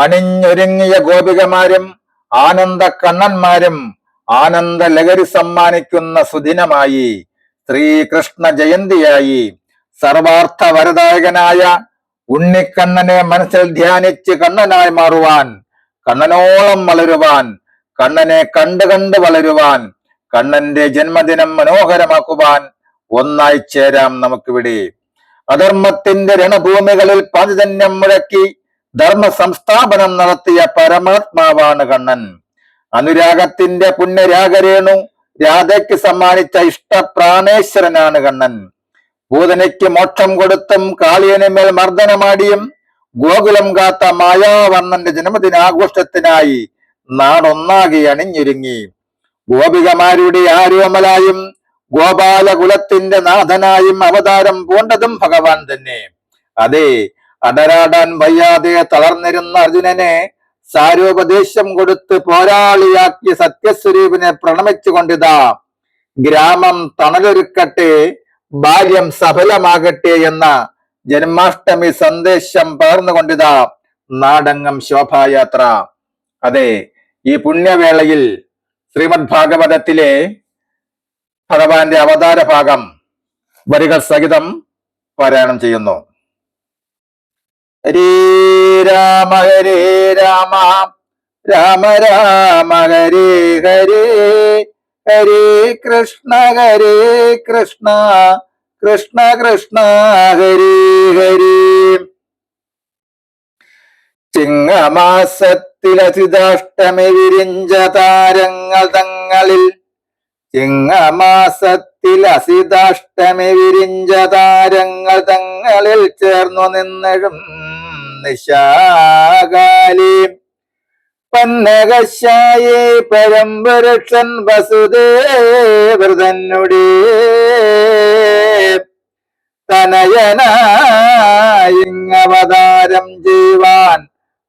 അണിഞ്ഞൊരുങ്ങിയ ഗോപികമാരും ആനന്ദ കണ്ണന്മാരും ആനന്ദ ലഹരി സമ്മാനിക്കുന്ന സുദിനമായി ശ്രീകൃഷ്ണ ജയന്തിയായി. സർവാർത്ഥ വരദായകനായ ഉണ്ണിക്കണ്ണനെ മനസ്സിൽ ധ്യാനിച്ച് കണ്ണനായി മാറുവാൻ കണ്ണനോളം വളരുവാൻ കണ്ണനെ കണ്ട് കണ്ട് വളരുവാൻ കണ്ണന്റെ ജന്മദിനം മനോഹരമാക്കുവാൻ ഒന്നായി ചേരാം നമുക്കിവിടെ. അധർമ്മത്തിന്റെ രണഭൂമികളിൽ പാതിധന്യം മുഴക്കി ധർമ്മ സംസ്ഥാപനം നടത്തിയ പരമാത്മാവാണ് കണ്ണൻ. അനുരാഗത്തിന്റെ പുണ്യരാഗരേണു രാധയ്ക്ക് സമ്മാനിച്ച ഇഷ്ടപ്രാണേശ്വരനാണ് കണ്ണൻ. ഭൂതനയ്ക്ക് മോക്ഷം കൊടുത്തും കാളിയനുമേൽ മർദ്ദനമാടിയും ഗോകുലം കാത്ത മായാവർണന്റെ ജന്മദിനാഘോഷത്തിനായി നാടൊന്നാകെ അണിഞ്ഞൊരുങ്ങി. ഗോപികമാരുടെ ആരോമലായും ഗോപാലകുലത്തിന്റെ നാഥനായും അവതാരം പൂണ്ടതും ഭഗവാൻ തന്നെ. അതെ അടരാടാൻ വയ്യാതെ തളർന്നിരുന്ന അർജുനനെ സാരോപദേശം കൊടുത്ത് പോരാളിയാക്കിയ സത്യസ്വരൂപിനെ പ്രണമിച്ചുകൊണ്ടിതാ. ഗ്രാമം തണലൊരുക്കട്ടെ ബാല്യം സഫലമാകട്ടെ എന്ന ജന്മാഷ്ടമി സന്ദേശം പകർന്നുകൊണ്ടിതാ നാടങ്ങം ശോഭായാത്ര. അതെ ഈ പുണ്യവേളയിൽ ശ്രീമദ് ഭാഗവതത്തിലെ ഭഗവാന്റെ അവതാര ഭാഗം വരികൾ സഹിതം പാരായണം ചെയ്യുന്നു. ഹരേ രാമ ഹരേ രാമ. രാമ രാമ ഹരേ ഹരേ. ഹരേ കൃഷ്ണ ഹരേ കൃഷ്ണ. കൃഷ്ണ കൃഷ്ണ ഹരേ ഹരേ. ചിങ്ങമാസത്തിലസിതാഷ്ടമി വിരിഞ്ച താരങ്ങൾ തങ്ങളിൽ. ചിങ്ങമാസത്തിൽ അസിതാഷ്ടമി വിരിഞ്ച താരങ്ങൾ തങ്ങളിൽ ചേർന്നു നിന്നഴും നിശാകാലി പന്നകശായി പരമ്പരക്ഷൻ വസുദേവൃതന്നുടി തനയനായിങ്ങവതാരം ചെയ്യുവാൻ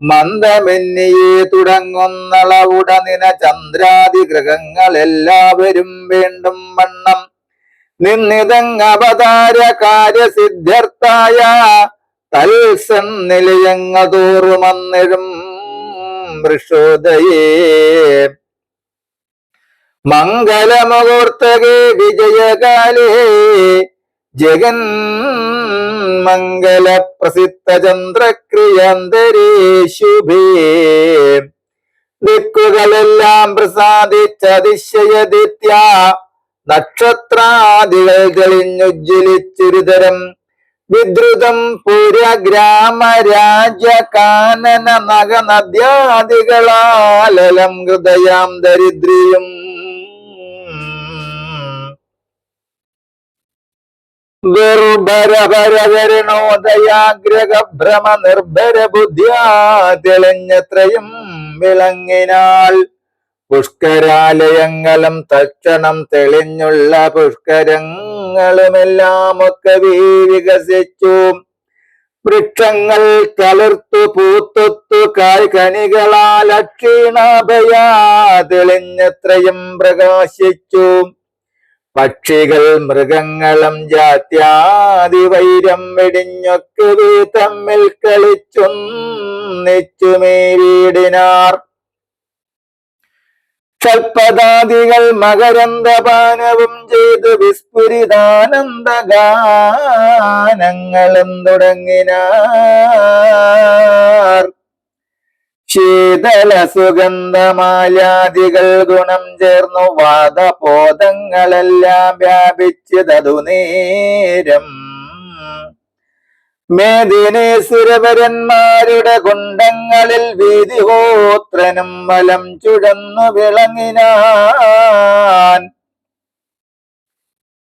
മന്ദമെന്നിയെ തുടങ്ങുന്നളവുട നിന ചന്ദ്രാദി ഗ്രഹങ്ങളെല്ലാവരും വേണ്ടും വണ്ണം. നിന്നിതങ്ങവതാര കാര്യസിദ്ധ്യർത്ഥായ തൽസൻ നിലയങ്ങ തോറുമന്നിഴും വൃഷോദയേ മംഗലമുഹൂർത്തകേ വിജയകാലേ. ജഗൻ മംഗല പ്രസിദ്ധ ചന്ദ്രക്രിയന്തരേ ശുഭേ ദിക്കുകളെല്ലാം പ്രസാദിച്ചതിശയദിത്യ. നക്ഷത്രാദികൾ തെളിഞ്ഞുജ്വലിച്ചൊരുതരം വിദ്രുതം പുരഗ്രാമ രാജ കാനന നഗ നദ്യാദികളാലലം ഹൃദയാം ദരിദ്രിയും. ദുർഭരഭരകരണോദയാഗ്രഹ ഭ്രമ നിർഭര ബുദ്ധ്യാ തെളിഞ്ഞത്രയും വിളങ്ങിനാൾ പുഷ്കരാലയങ്ങളും തക്ഷണം തെളിഞ്ഞുള്ള പുഷ്കരങ്ങളുമെല്ലാം ഒക്കെ വികസിച്ചു വൃക്ഷങ്ങൾ തളിർത്തു പൂത്തൊത്തു കായ് കനികളാൽ അക്ഷീണാഭയാ തെളിഞ്ഞത്രയും പ്രകാശിച്ചു. പക്ഷികൾ മൃഗങ്ങളും ജാത്യാതി വൈരം വെടിഞ്ഞൊക്കെ തമ്മിൽ കളിച്ചൊന്നിച്ചുമേ വീടിനാർ ക്ഷൽപദാദികൾ മകരന്ദപാനവും ചെയ്ത് വിസ്ഫുരിതാനന്ദ ഗാനങ്ങളും തുടങ്ങിനാർ ശീതല സുഗന്ധമാലാദികൾ ഗുണം ചേർന്നു വാദബോധങ്ങളെല്ലാം വ്യാപിച്ചതതു നേരം മേദിനേസുരവരന്മാരുടെ കുണ്ടങ്ങളിൽ വീതിഹോത്രനും വലം ചുഴന്നു വിളങ്ങിനാൻ.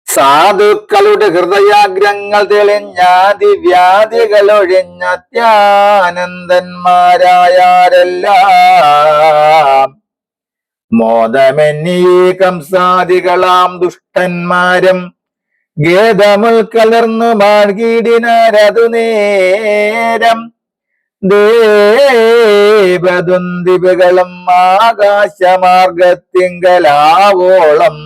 സാധുക്കളുടെ ഹൃദയാഗ്രങ്ങൾ തെളിഞ്ഞാതി വ്യാധികൾ ഒഴിഞ്ഞത്യാനന്ദന്മാരായാരെല്ലാം മോദമെന്നീകം സാധികളാം ദുഷ്ടന്മാരും ഗേദമുൽ കലർന്നു മാർഗീടിനാരതു നേരം ദേവദുന്തിപകളും ആകാശമാർഗത്തിങ്കലാവോളം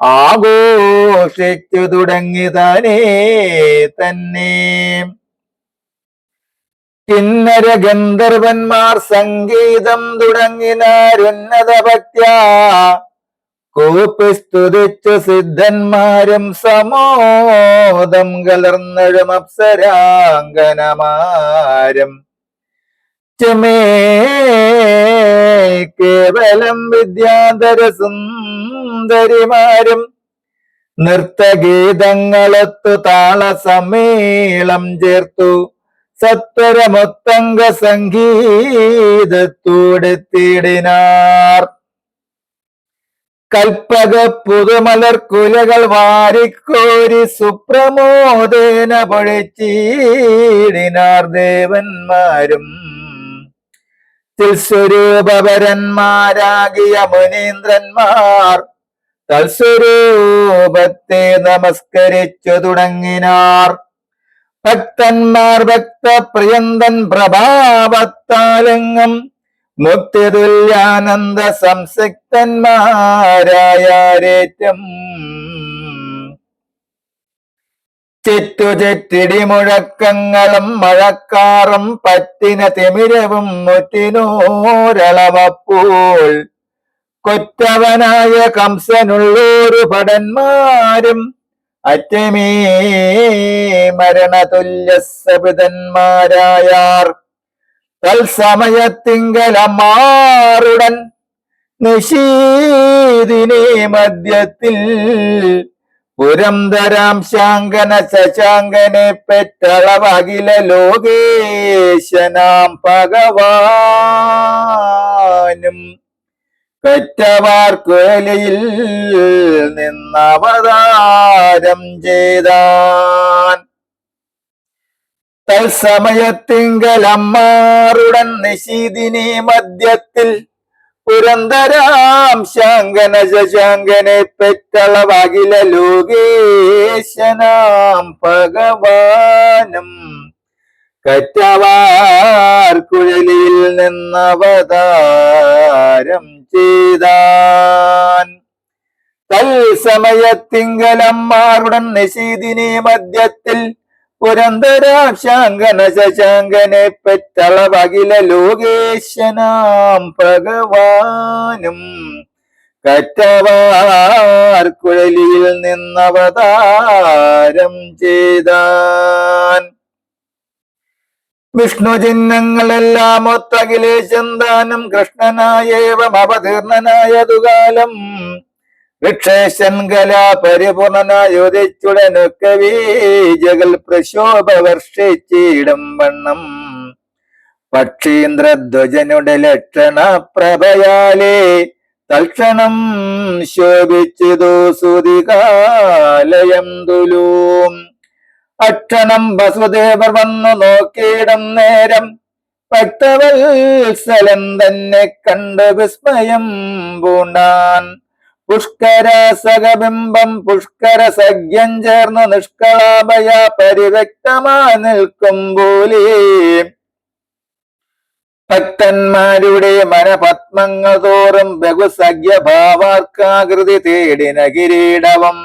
ആഘോഷിച്ചു തുടങ്ങി തനേ തന്നെ. കിന്നര ഗന്ധർവന്മാർ സംഗീതം തുടങ്ങിനാരുന്നത ഭക്ത്യാ കൂപ്പി സ്തുതിച്ചു സിദ്ധന്മാരും സമോദം കലർന്നഴും അപ്സരാങ്കനമാരും കേവലം വിദ്യാധര സുന്ദരിമാരും നൃത്തഗീതങ്ങളൊത്തു താളസമേളം ചേർത്തു. സത്വരമൊത്തങ്ക സംഗീതത്തോടെത്തിയിടിനാർ കൽപ്പക പുതുമലർ കുലകൾ വാരിക്കോരി സുപ്രമോദേന പൊഴിച്ചീടിനാർ ദേവന്മാരും. തിൽസ്വരൂപരന്മാരാകിയ മുനീന്ദ്രന്മാർ തൽസ്വരൂപത്തെ നമസ്കരിച്ചു തുടങ്ങിനാർ. ഭക്തന്മാർ ഭക്തപ്രിയന്തൻ പ്രഭാവത്താലെങ്ങും മുക്തിതുല്യാനന്ദ ചെറ്റു ചെറ്റിടി മുഴക്കങ്ങളും മഴക്കാറും പറ്റിന തിമിരവും മുറ്റിനോരളവപ്പോൾ. കൊറ്റവനായ കംസനുള്ളൊരു ഭടന്മാരും അറ്റമേ മരണതുല്യസപിതന്മാരായാർ തൽസമയത്തിങ്കലമാറുടൻ നിശീതിനെ മധ്യത്തിൽ പുരന്തരാം ശാങ്കന ശശാങ്കനെ പെറ്റളവകില ലോകേശനാം ഭഗവാനും. പെറ്റവാർക്കുലയിൽ നിന്നവതാരം ചെയ്താൻ തൽസമയത്തിങ്കലമ്മാറുടൻ നിശീതിനി മധ്യത്തിൽ പുരന്തരാം ശാങ്കന ശശാങ്കനെ പെറ്റളവാകില ലോകേശനാം ഭഗവാനും കറ്റവാർ നിന്നവതാരം ചെയ്താൻ. തൽസമയത്തിങ്കലമാറുടൻ നിശീതിനി മധ്യത്തിൽ പുരന്തരാം ശാങ്കന ശശാങ്കനെ പെറ്റളവകില ലോകേശനാം ഭഗവാനും കറ്റവാർക്കുഴലിയിൽ നിന്നവതാരം ചെയ്താൻ. വിഷ്ണു ചിഹ്നങ്ങളെല്ലാം ഒത്തകിലേശം ദാനം കൃഷ്ണനായേവം അവതീർണനായതുകാലം വിക്ഷേശൻ കലാ പരിപൂർണനായുദിച്ചുടനൊക്കെ ജഗൽ പ്രശോഭ വർഷിച്ചിടും വണ്ണം. പക്ഷീന്ദ്രധ്വജനുടെ ലക്ഷണ പ്രഭയാലേ തൽക്ഷണം ശോഭിച്ചതു സുതികാലയം തുലൂം അക്ഷണം വസുദേവർ വന്നു നോക്കിയിടം നേരം. ഭക്തവത്സലം തന്നെ കണ്ട് വിസ്മയം പൂണ്ടാൻ. പുഷ്കര സകബിംബം പുഷ്കര സഖ്യം ചേർന്ന് നിഷ്കളാഭയ പരിവ്യക്തമാ നിൽക്കും പോലെ. ഭക്തന്മാരുടെ മനപത്മങ്ങൾ തോറും ബഹുസഖ്യഭാവാർക്കാകൃതി തേടിന കിരീടവും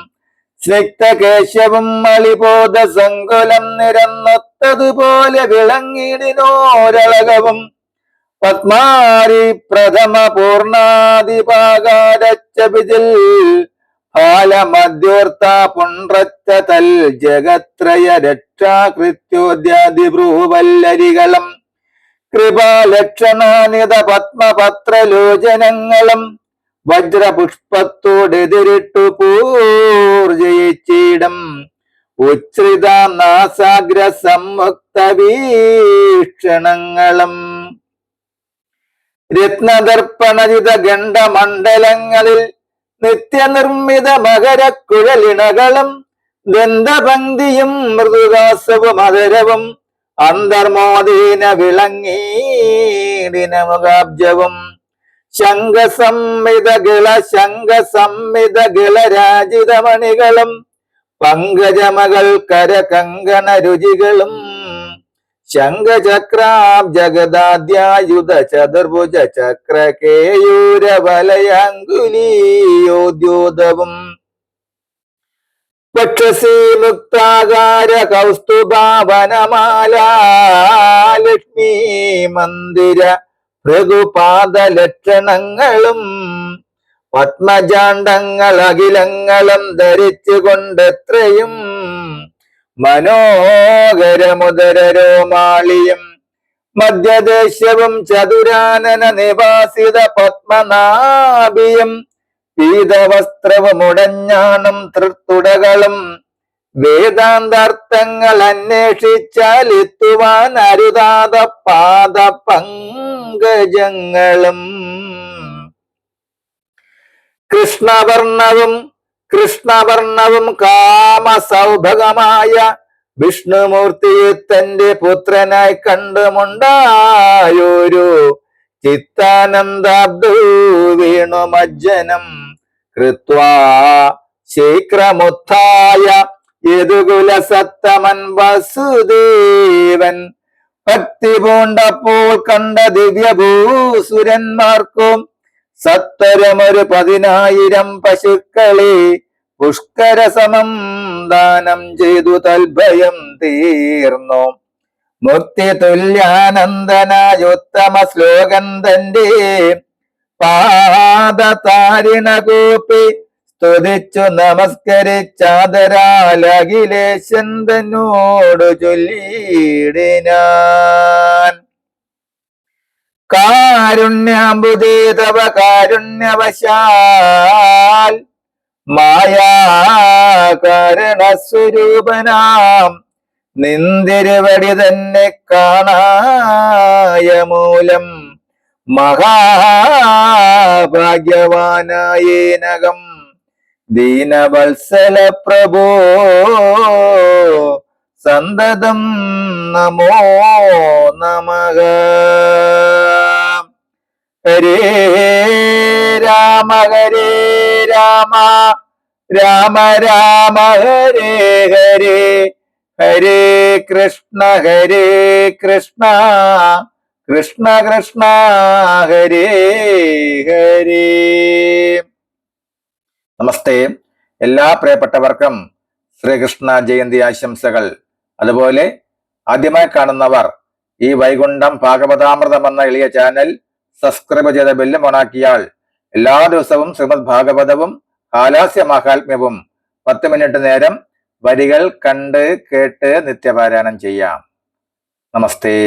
സ്നിഗ്ധകേശവും മളിബോധ സങ്കുലം നിരന്നൊത്തതുപോലെ വിളങ്ങിടിനോരളകവും പത്മാരി പ്രഥമ പൂർണാദിപാകാരച്ചപിതിൽ ഫാലമധ്യോർത്ത പുണ്ട്രച്ച തൽ ജഗത്രയ രക്ഷാകൃത്യോദ്യാദി ഭ്രൂവല്ലരികളും കൃപാലക്ഷണാനിത പത്മപത്രലോചനങ്ങളും വജ്രപുഷ്പത്തോടെതിരിട്ടു പൂർജയിച്ചിടം. ഉച്ഛ്രിത നാസാഗ്ര സമ്മുക്ത വീക്ഷണങ്ങളും രത്നദർപ്പണജിത ഗണ്ഡമണ്ഡലങ്ങളിൽ നിത്യനിർമ്മിത മകരക്കുഴലിണകളും ദന്തപങ്ക്തിയും മൃദുദാസവും അതരവും അന്തർമോദീന വിളങ്ങീടിനമുഖാബ്ജവും ശംഖസംമിത ഗിള ശംഖസംമിത ഗിളരാജിതമണികളും പങ്കജമകൾ കരകങ്കണ രുചികളും ശംഖചക്രാം ജഗദാദ്യായുധ ചതുർഭുജ ചക്ര കേയൂര വലയാങ്കുലീയോദ്യോതവും വക്ഷസി മുക്താകാര കൗസ്തുഭാവനമാല ലക്ഷ്മി മന്ദിര ഭൃഗുപാദ ലക്ഷണങ്ങളും പത്മജാണ്ടങ്ങൾ അഖിലങ്ങളും ധരിച്ചുകൊണ്ടെത്രയും മനോഹരമുദരരോമാളിയും മധ്യദേശവും ചതുരാനന നിവാസിത പത്മനാഭിയും പീതവസ്ത്രവും ഉടഞ്ഞാണും തൃത്തുടകളും. വേദാന്താർത്ഥങ്ങൾ അന്വേഷിച്ചാൽ എത്തുവാൻ അരുതാത പാദ പങ്കജങ്ങളും കൃഷ്ണവർണവും കൃഷ്ണവർണവും കാമസൗഭകമായ വിഷ്ണുമൂർത്തിയെ തന്റെ പുത്രനായി കണ്ടുമുണ്ടായൊരു ചിത്താനന്ദാബ്ദു വീണുമജ്ജനം. കൃത്വാ ശീക്രമുത്ഥായ യദുകുല സത്തമൻ വസുദേവൻ. ഭക്തി പൂണ്ടപ്പോൾ കണ്ട ദിവ്യഭൂസുരന്മാർക്കും സത്തരമൊരു പതിനായിരം പശുക്കളെ പുഷ്കരസമം ദാനം ചെയ്തു തൽഭയം തീർന്നു. മുക്തി തുല്യാനന്ദനായുത്തമ ശ്ലോകൻ തന്റെ പാദതാരിണ കൂപ്പി സ്തുതിച്ചു നമസ്കരിച്ചാദരാൽ ചൊല്ലിയിടിനാൻ. കാരുണ്യാമ്പുദേ തവ കാരുണ്യവശാൽ മായാകാരണസ്വരൂപനാം നിന്തിരുവടി തന്നെ കാണായ മൂലം മഹാഭാഗ്യവാനായേനകം ദീനവത്സല പ്രഭോ സന്തതം നമോ നമഃ ഹരേ രാമ ഹരേ രാമ. രാമ രാമ ഹരേ ഹരേ. ഹരേ കൃഷ്ണ ഹരേ കൃഷ്ണ. കൃഷ്ണ കൃഷ്ണ ഹരേ ഹരേ. നമസ്തേ. എല്ലാ പ്രിയപ്പെട്ടവർക്കും ശ്രീകൃഷ്ണ ജയന്തി ആശംസകൾ. അതുപോലെ ആദ്യമായി കാണുന്നവർ ഈ വൈകുണ്ഠം ഭാഗവതാമൃതം എന്ന എളിയ ചാനൽ സബ്സ്ക്രൈബ് ചെയ്ത ബെല്ലും ഓണാക്കിയാൽ എല്ലാ ദിവസവും ശ്രീമദ് ഭാഗവതവും ഹാലാസ്യ മഹാത്മ്യവും പത്ത് മിനിറ്റ് നേരം വരികൾ കണ്ട് കേട്ട് നിത്യപാരായണം ചെയ്യാം. നമസ്തേ.